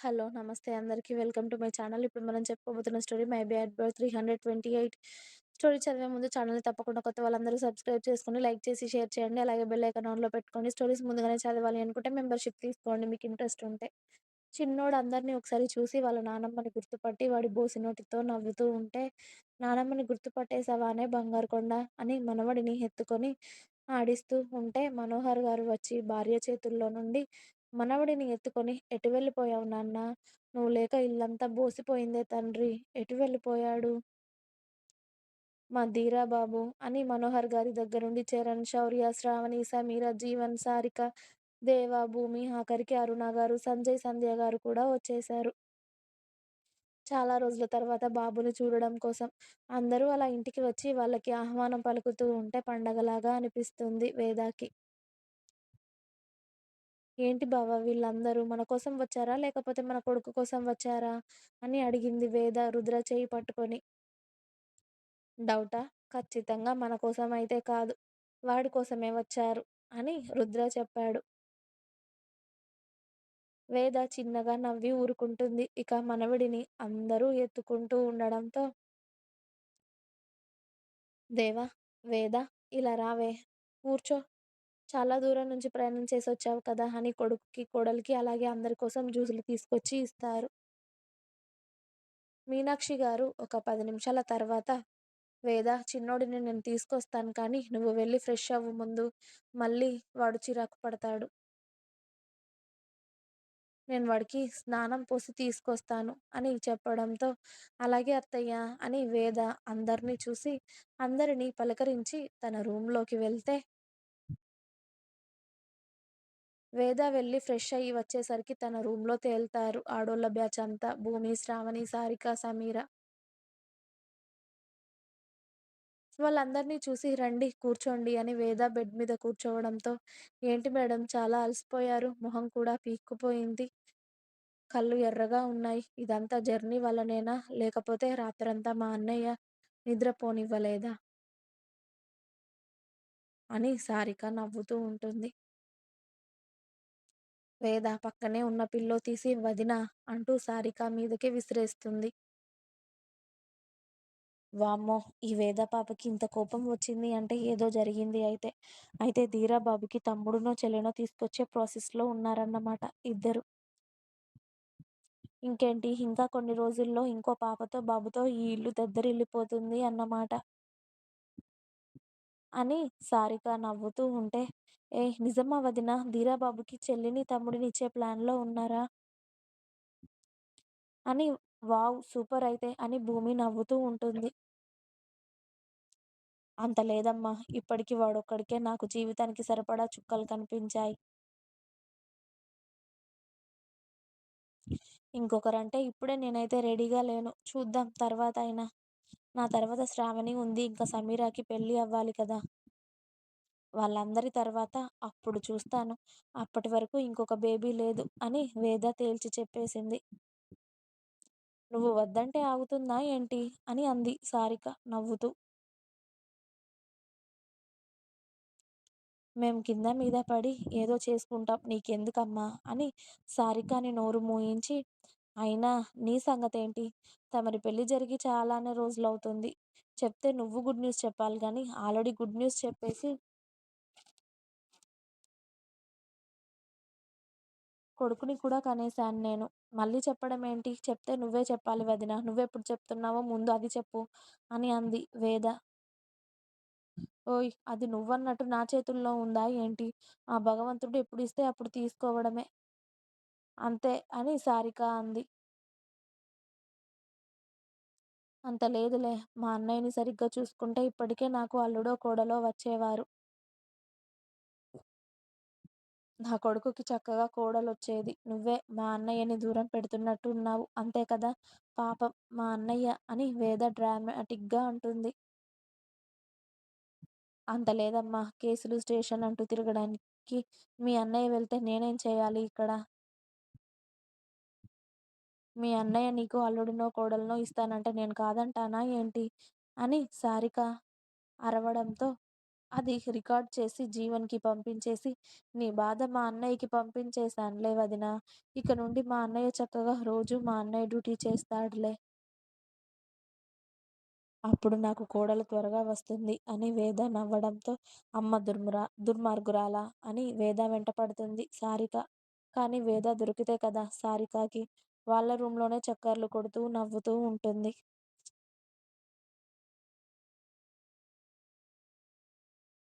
Hello! నమస్తే అందరికీ welcome to my channel. ఇప్పుడు మనం చెప్పుకోబోతున్న story 'my B head bore three hundred twenty eight story చదివే ముందు ఛానల్‌ని తప్పకుండా కొత్త వాళ్ళందరూ సబ్స్క్రైబ్ చేసుకొని, లైక్ చేసి, షేర్ చేయండి. అలాగే బెల్ ఐకాన్ ఆన్‌లో పెట్టుకోండి. స్టోరీస్ ముందుగానే చదవాలి అనుకుంటే మెంబర్‌షిప్ తీసుకోండి మీకు ఇంట్రెస్ట్ ఉంటే. చిన్నోడు అందరిని ఒకసారి చూసి వాళ్ళ నానమ్మని గుర్తుపట్టి వాడి బోసినోటితో నవ్వుతూ ఉంటే, నానమ్మని గుర్తుపట్టేశావానే బంగారు కొండ అని మనవడిని ఎత్తుకొని ఆడిస్తూ ఉంటే మనోహర్ గారు వచ్చి భార్య చేతుల్లో నుండి మనవడిని ఎత్తుకొని ఎటు వెళ్ళిపోయావు నాన్నా? నువ్వు లేక ఇల్లంతా బోసిపోయిందే తండ్రి. ఎటు వెళ్ళిపోయాడు? మా ధీరాబాబు అని మనోహర్ గారి దగ్గరుండి చరణ్, శౌర్య, శ్రావణి, సమీర, జీవన్, సారిక, దేవ, భూమి, ఆఖరికి అరుణ గారు, సంజయ్, సంధ్య గారు కూడా వచ్చేశారు. చాలా రోజుల తర్వాత బాబుని చూడడం కోసం. అందరూ అలా ఇంటికి వచ్చి వాళ్ళకి ఆహ్వానం పలుకుతూ ఉంటే పండగలాగా అనిపిస్తుంది వేదాకి. ఏంటి బావ వీళ్ళందరూ మన కోసం వచ్చారా? లేకపోతే మన కొడుకు కోసం వచ్చారా? అని అడిగింది వేద రుద్ర చేయి పట్టుకొని. డౌటా? ఖచ్చితంగా మన కోసం అయితే కాదు. వాడి కోసమే వచ్చారు అని రుద్ర చెప్పాడు. వేద చిన్నగా నవ్వి ఊరుకుంటుంది. ఇక మనవడిని అందరూ ఎత్తుకుంటూ ఉండడంతో దేవా! వేద ఇలా రావే. కూర్చో. చాలా దూరం నుంచి ప్రయాణం చేసి వచ్చావు కదా అని కొడుకుకి, కోడలికి అలాగే అందరి కోసం జ్యూసులు తీసుకొచ్చి ఇస్తారు. మీనాక్షి గారు ఒక పది నిమిషాల తర్వాత వేద చిన్నోడిని నేను తీసుకొస్తాను కానీ నువ్వు వెళ్ళి ఫ్రెష్ అవ్వు ముందు. మళ్ళీ వాడు చిరాకు పడతాడు. నేను వాడికి స్నానం పోసి తీసుకొస్తాను అని చెప్పడంతో అలాగే అత్తయ్య అని వేద అందరినీ చూసి అందరినీ పలకరించి తన రూమ్లోకి వెళ్తే వేద వెళ్ళి ఫ్రెష్ అయ్యి వచ్చేసరికి తన రూమ్లో తేల్తారు ఆడోళ్ళ బ్యాచ్ అంతా. భూమి, శ్రావణి, సారిక, సమీర. వాళ్ళందరినీ చూసి రండి కూర్చోండి అని వేద బెడ్ మీద కూర్చోవడంతో ఏంటి మేడం చాలా అలసిపోయారు. మొహం కూడా పీక్కుపోయింది. కళ్ళు ఎర్రగా ఉన్నాయి. ఇదంతా జర్నీ వల్లనేనా? లేకపోతే రాత్రంతా మా అన్నయ్య నిద్రపోనివ్వలేదా? అని సారిక నవ్వుతూ ఉంటుంది. వేద పక్కనే ఉన్న పిల్లో తీసి వదినా అంటూ సారిక మీదకి విసిరేస్తుంది. వామ్మో! ఈ వేద పాపకి ఇంత కోపం వచ్చింది అంటే ఏదో జరిగింది అయితే. అయితే ధీరాబాబుకి తమ్ముడునో చెల్లెనో తీసుకొచ్చే ప్రాసెస్‌లో ఉన్నారన్నమాట ఇద్దరు. ఇంకేంటి ఇంకా కొన్ని రోజుల్లో ఇంకో పాపతో, బాబుతో ఈ ఇల్లు దద్దరిల్లిపోతుంది అన్నమాట. అని సారిక నవ్వుతూ ఉంటే, ఏ నిజమా వదినా? ధీరాబాబుకి చెల్లిని, తమ్ముడిని ఇచ్చే ప్లాన్‌లో ఉన్నారా? అని వావ్! సూపర్ అయితే అని భూమి నవ్వుతూ ఉంటుంది. అంత లేదమ్మా! ఇప్పటికి వాడొక్కడికే నాకు జీవితానికి సరిపడా చుక్కలు కనిపించాయి. ఇంకొకరంటే ఇప్పుడే నేనైతే రెడీగా లేను. చూద్దాం తర్వాత అయినా. నా తర్వాత శ్రావణి ఉంది. ఇంకా సమీరాకి పెళ్ళి అవ్వాలి కదా! వాళ్ళందరి తర్వాత అప్పుడు చూస్తాను. అప్పటి వరకు ఇంకొక బేబీ లేదు అని వేద తేల్చి చెప్పేసింది. నువ్వు వద్దంటే ఆగుతుందా ఏంటి? అని అంది సారిక నవ్వుతూ. మేం కింద మీద పడి ఏదో చేసుకుంటాం నీకెందుకమ్మా? అని సారికని నోరు మూయించి, అయినా నీ సంగతేంటి? తమరి పెళ్ళి జరిగి చాలానే రోజులవుతుంది. చెప్తే నువ్వు గుడ్ న్యూస్ చెప్పాలి గానీ ఆల్రెడీ గుడ్ న్యూస్ చెప్పేసి కొడుకుని కూడా కనేశాను నేను. మళ్ళీ చెప్పడమేంటి? చెప్తే నువ్వే చెప్పాలి వదినా. నువ్వెప్పుడు చెప్తున్నావో ముందు అది చెప్పు అని అంది వేద. ఓయ్! అది నువ్వన్నట్టు నా చేతుల్లో ఉందా ఏంటి? ఆ భగవంతుడు ఎప్పుడిస్తే అప్పుడు తీసుకోవడమే. అంతే అని సారిక అంది. అంత లేదులే. మా అన్నయ్యని సరిగ్గా చూసుకుంటే ఇప్పటికే నాకు అల్లుడో, కోడలో వచ్చేవారు. నా కొడుకుకి చక్కగా కోడలొచ్చేది. నువ్వే మా అన్నయ్యని దూరం పెడుతున్నట్టు ఉన్నావు. అంతే కదా! పాపం మా అన్నయ్య అని వేద డ్రామాటిక్‌గా అంటుంది. అంత లేదమ్మా! కేసులు, స్టేషన్ అంటూ తిరగడానికి మీ అన్నయ్య వెళ్తే నేనేం చేయాలి ఇక్కడ? మీ అన్నయ్య నీకు అల్లుడినో, కోడలనో ఇస్తానంటే నేను కాదంటానా ఏంటి? అని సారిక అరవడంతో అది రికార్డ్ చేసి జీవన్‌కి పంపించేసి, నీ బాధ మా అన్నయ్యకి పంపించేశానులే వదినా! ఇక నుండి మా అన్నయ్య చక్కగా రోజు మా అన్నయ్య డ్యూటీ చేస్తాడులే. అప్పుడు నాకు కోడలు త్వరగా వస్తుంది అని వేద నవ్వడంతో అమ్మ దుర్మురా దుర్మార్గురాలా అని వేద వెంటపడుతుంది సారిక. కానీ వేద దొరికితే కదా సారికకి వాళ్ళ రూమ్లోనే చక్కర్లు కొడుతూ నవ్వుతూ ఉంటుంది.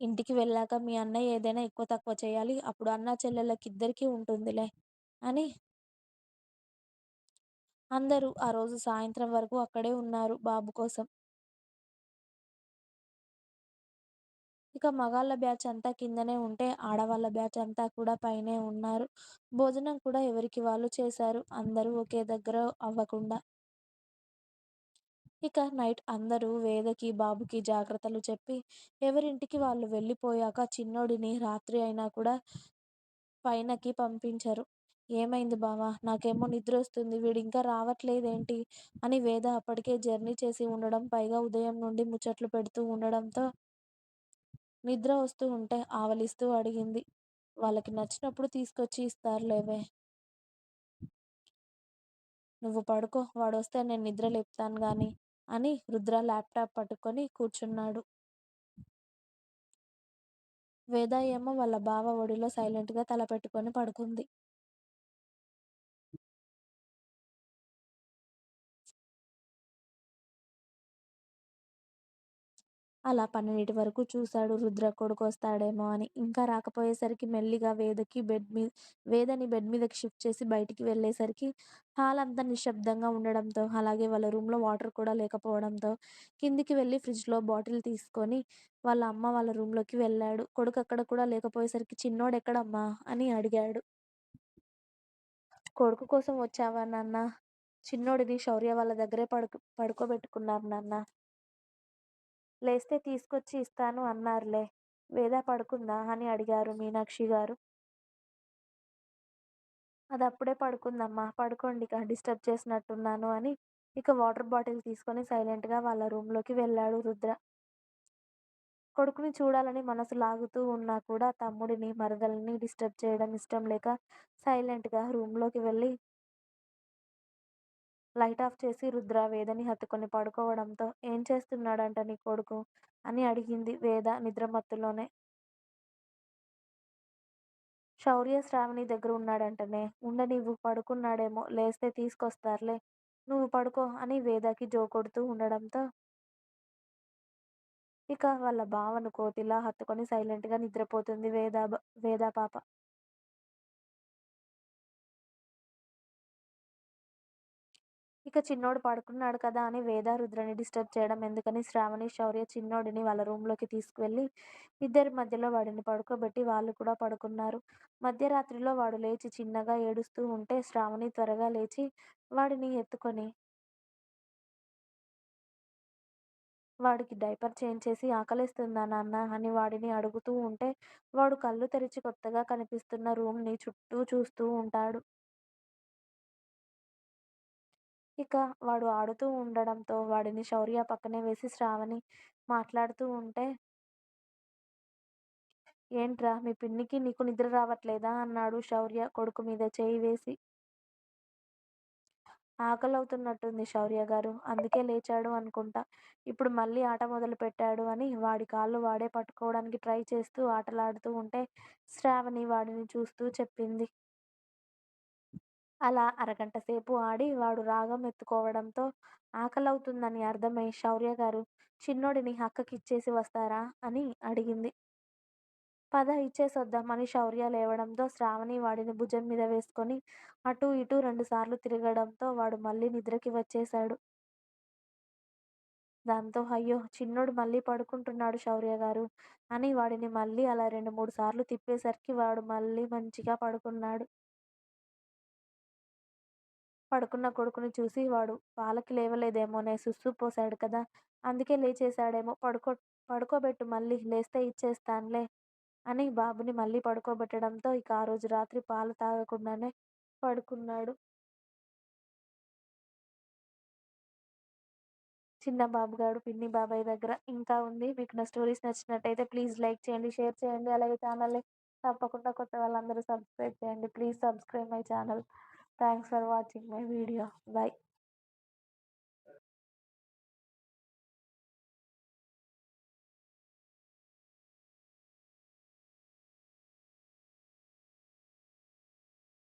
ఇంటికి వెళ్ళాక మీ అన్నయ్య ఏదైనా ఎక్కువ తక్కువ చేయాలి. అప్పుడు అన్నా చెల్లెళ్ళకిద్దరికీ ఉంటుందిలే అని అందరూ ఆ రోజు సాయంత్రం వరకు అక్కడే ఉన్నారు బాబు కోసం. ఇక మగాళ్ళ బ్యాచ్ అంతా కిందనే ఉంటే, ఆడవాళ్ళ బ్యాచ్ అంతా కూడా పైనే ఉన్నారు. భోజనం కూడా ఎవరికి వాళ్ళు చేశారు. అందరూ ఒకే దగ్గర అవ్వకుండా. ఇక నైట్ అందరూ వేదకి, బాబుకి జాగ్రత్తలు చెప్పి ఎవరింటికి వాళ్ళు వెళ్ళిపోయాక చిన్నోడిని రాత్రి అయినా కూడా పైనకి పంపించరు. ఏమైంది బావా! నాకేమో నిద్ర వస్తుంది వీడు ఇంకా రావట్లేదేంటి? అని వేద అప్పటికే జర్నీ చేసి ఉండడం, పైగా ఉదయం నుండి ముచ్చట్లు పెడుతూ ఉండడంతో నిద్ర వస్తూ ఉంటే ఆవలిస్తూ అడిగింది. వాళ్ళకి నచ్చినప్పుడు తీసుకొచ్చి ఇస్తారులేవే. నువ్వు పడుకో వాడు వస్తే నేను నిద్ర లేపుతాను గాని అని రుద్ర ల్యాప్టాప్ పట్టుకొని కూర్చున్నాడు. వేద ఏమో వాళ్ళ బావ ఒడిలో సైలెంట్‌గా తల పెట్టుకొని పడుకుంది. అలా పన్నెండింటి వరకు చూశాడు రుద్ర కొడుకు వస్తాడేమో అని. ఇంకా రాకపోయేసరికి మెల్లిగా వేదకి బెడ్ మీద వేదని బెడ్ మీదకి షిఫ్ట్ చేసి బయటికి వెళ్ళేసరికి హాల్ అంతా నిశ్శబ్దంగా ఉండడంతో, అలాగే వాళ్ళ రూమ్‌లో వాటర్ కూడా లేకపోవడంతో కిందికి వెళ్ళి ఫ్రిడ్జ్‌లో బాటిల్ తీసుకొని వాళ్ళ అమ్మ వాళ్ళ రూమ్‌లోకి వెళ్ళాడు. కొడుకు అక్కడ కూడా లేకపోయేసరికి చిన్నోడెక్కడమ్మా? అని అడిగాడు. కొడుకు కోసం వచ్చావా నాన్న చిన్నోడిని శౌర్య వాళ్ళ దగ్గరే పడుకో పడుకోబెట్టుకున్నారు నాన్న లేస్తే తీసుకొచ్చి ఇస్తాను అన్నారులే. వేద పడుకుందా? అని అడిగారు మీనాక్షి గారు అది అప్పుడే పడుకుందమ్మా. పడుకోండి ఇక డిస్టర్బ్ చేసినట్టున్నాను అని ఇక వాటర్ బాటిల్ తీసుకొని సైలెంట్‌గా వాళ్ళ రూమ్‌లోకి వెళ్ళాడు రుద్ర. కొడుకుని చూడాలని మనసు లాగుతూ ఉన్నా కూడా తమ్ముడిని, మరదల్ని డిస్టర్బ్ చేయడం ఇష్టం లేక సైలెంట్‌గా రూమ్‌లోకి వెళ్ళి లైట్ ఆఫ్ చేసి రుద్ర వేదని హత్తుకొని పడుకోవడంతో ఏం చేస్తున్నాడంట నీ కొడుకు? అని అడిగింది వేద నిద్రమత్తులోనే. శౌర్య, శ్రావణి దగ్గర ఉన్నాడంటనే. ఉండ నీవు పడుకున్నాడేమో లేస్తే తీసుకొస్తారులే. నువ్వు పడుకో అని వేదకి జోకొడుతూ ఉండడంతో ఇక వాళ్ళ బావను కోతిలా హత్తుకొని సైలెంట్‌గా నిద్రపోతుంది వేద వేద పాప. ఇక చిన్నోడు పడుకున్నాడు కదా అని వేద, రుద్రని డిస్టర్బ్ చేయడం ఎందుకని శ్రావణి, శౌర్య చిన్నోడిని వాళ్ళ రూమ్‌లోకి తీసుకువెళ్ళి ఇద్దరి మధ్యలో వాడిని పడుకోబెట్టి వాళ్ళు కూడా పడుకున్నారు. మధ్యరాత్రిలో వాడు లేచి చిన్నగా ఏడుస్తూ ఉంటే శ్రావణి త్వరగా లేచి వాడిని ఎత్తుకొని వాడికి డైపర్ చేంజ్ చేసి ఆకలేస్తుందా నాన్నా? అని వాడిని అడుగుతూ ఉంటే వాడు కళ్ళు తెరిచి కొత్తగా కనిపిస్తున్న రూమ్‌ని చుట్టూ చూస్తూ ఉంటాడు. ఇక వాడు ఆడుతూ ఉండడంతో వాడిని శౌర్య పక్కనే వేసి శ్రావణి మాట్లాడుతూ ఉంటే ఏంట్రా మీ పిన్నికి నీకు నిద్ర రావట్లేదా? అన్నాడు శౌర్య కొడుకు మీద చేయి వేసి. ఆకలవుతున్నట్టుంది శౌర్యగారు. అందుకే లేచాడు అనుకుంటా. ఇప్పుడు మళ్ళీ ఆట మొదలు పెట్టాడు అని వాడి కాళ్ళు వాడే పట్టుకోవడానికి ట్రై చేస్తూ ఆటలాడుతూ ఉంటే శ్రావణి వాడిని చూస్తూ చెప్పింది. అలా అరగంట సేపు ఆడి వాడు రాగం ఎత్తుకోవడంతో ఆకలవుతుందని అర్థమై శౌర్యగారు చిన్నోడిని అక్కకిచ్చేసి వస్తారా? అని అడిగింది. పద ఇచ్చేసొద్దామని శౌర్య లేవడంతో శ్రావణి వాడిని భుజం మీద వేసుకొని అటూ ఇటూ రెండుసార్లు తిరగడంతో వాడు మళ్ళీ నిద్రకి వచ్చేశాడు. దాంతో అయ్యో! చిన్నోడు మళ్ళీ పడుకుంటున్నాడు శౌర్యగారు అని వాడిని మళ్ళీ అలా రెండు మూడు సార్లు తిప్పేసరికి వాడు మళ్ళీ మంచిగా పడుకున్నాడు. పడుకున్న కొడుకుని చూసి వాడు పాలకి లేవలేదేమోనే సుస్సు పోశాడు కదా! అందుకే లేచేశాడేమో పడుకో పడుకోబెట్టు మళ్ళీ లేస్తే ఇచ్చేస్తానులే అని బాబుని మళ్ళీ పడుకోబెట్టడంతో ఇక ఆ రోజు రాత్రి పాలు తాగకుండానే పడుకున్నాడు. చిన్న బాబుగాడు పిన్ని బాబాయ్ దగ్గర ఇంకా ఉంది మీకు నా స్టోరీస్ నచ్చినట్టయితే ప్లీజ్ లైక్ చేయండి షేర్ చేయండి అలాగే ఛానల్ని తప్పకుండా కొత్త వాళ్ళందరూ సబ్స్క్రైబ్ చేయండి please subscribe my channel Thanks for watching my video. Bye.